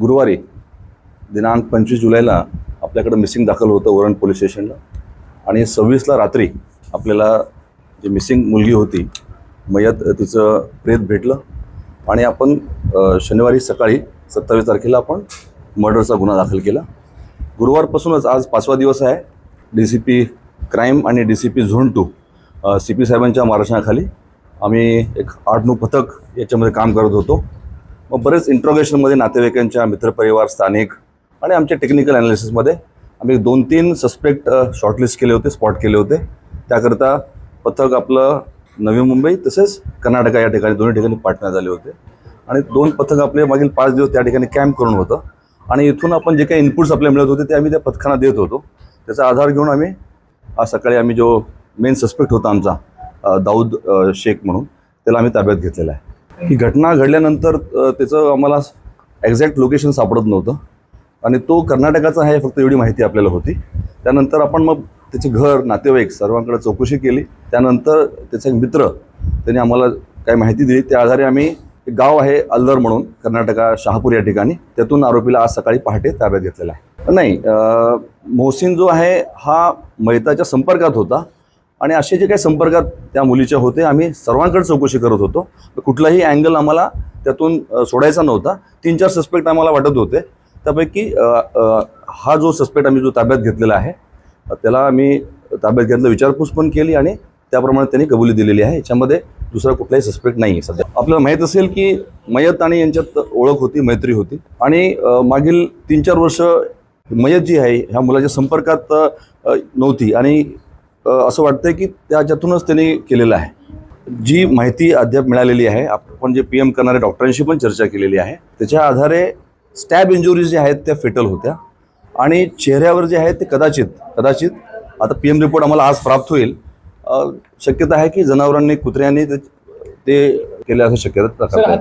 गुरुवारी दिनांक पंचवीस जुलैला आपल्याकडं मिसिंग दाखल होतं वरण पोलीस स्टेशनला. आणि सव्वीसला रात्री आपल्याला जी मिसिंग मुलगी होती मयत तिचं प्रेत भेटलं. आणि आपण शनिवारी सकाळी सत्तावीस तारखेला आपण मर्डरचा गुन्हा दाखल केला. गुरुवारपासूनच आज पाचवा दिवस आहे. डी सी पी क्राईम आणि D C P zone two C P साहेबांच्या मार्गदर्शनाखाली आम्ही एक आठ नऊ पथक याच्यामध्ये काम करत होतो. मग बरेच इंट्रोगेशनमध्ये नातेवाईकांच्या मित्रपरिवार स्थानिक आणि आमच्या टेक्निकल ॲनालिसिसमध्ये आम्ही दोन तीन सस्पेक्ट शॉर्टलिस्ट केले होते स्पॉट केले होते. त्याकरता पथक आपलं नवी मुंबई तसेच कर्नाटका या ठिकाणी दोन्ही ठिकाणी पाटण्यात आले होते. आणि दोन पथक आपले मागील पाच दिवस त्या ठिकाणी कॅम्प करून होतं. आणि इथून आपण जे काही इनपुट्स आपले मिळत होते ते आम्ही त्या पथकांना देत होतो. त्याचा आधार घेऊन आम्ही आज सकाळी आम्ही जो मेन सस्पेक्ट होता आमचा दाऊद शेख म्हणून त्याला आम्ही ताब्यात घेतलेला आहे. ही घटना घडल्यानंतर त्याचं आम्हाला एक्झॅक्ट लोकेशन सापडत नव्हतं. आणि तो कर्नाटकाचा आहे फक्त एवढी माहिती आपल्याला होती. त्यानंतर आपण मग त्याचे घर नातेवाईक सर्वांकडे चौकशी केली. त्यानंतर त्याचा एक मित्र त्याने आम्हाला काय माहिती दिली. त्या आधारे आम्ही एक गाव आहे अल्लर म्हणून कर्नाटका शहापूर या ठिकाणी. त्यातून आरोपीला आज सकाळी पहाटे ताब्यात घेतलेला आहे. नाही मोहसिन जो आहे हा मैताच्या संपर्कात होता. आणि असे जे काही संपर्कात त्या मुलीच्या होते आम्ही सर्वांकडे चौकशी करत होतो. कुठलाही अँगल आम्हाला त्यातून सोडायचा नव्हता. तीन चार सस्पेक्ट आम्हाला वाटत होते. त्यापैकी हा जो सस्पेक्ट आम्ही जो ताब्यात घेतलेला आहे त्याला आम्ही ताब्यात घेतलं विचारपूस पण केली आणि त्याप्रमाणे त्यांनी कबुली दिलेली आहे. याच्यामध्ये दुसरा कुठलाही सस्पेक्ट नाही आहे सध्या. आपल्याला माहीत असेल की मयत आणि यांच्यात ओळख होती मैत्री होती. आणि मागील तीन चार वर्ष मयत जी आहे ह्या मुलाच्या संपर्कात नव्हती. आणि असं वाटतंय की त्याच्यातूनच त्यांनी केलेलं आहे जी माहिती अद्याप मिळालेली आहे आपण जे पी एम करणाऱ्या डॉक्टरांशी पण चर्चा केलेली आहे त्याच्या आधारे स्टॅब इंजुरीज ज्या आहेत त्या फेटल होत्या आणि चेहऱ्यावर जे आहेत ते कदाचित कदाचित आता पी एम रिपोर्ट आम्हाला आज प्राप्त होईल शक्यता आहे की जनावरांनी कुत्र्यांनी ते- ते केले असं शक्यता आहे.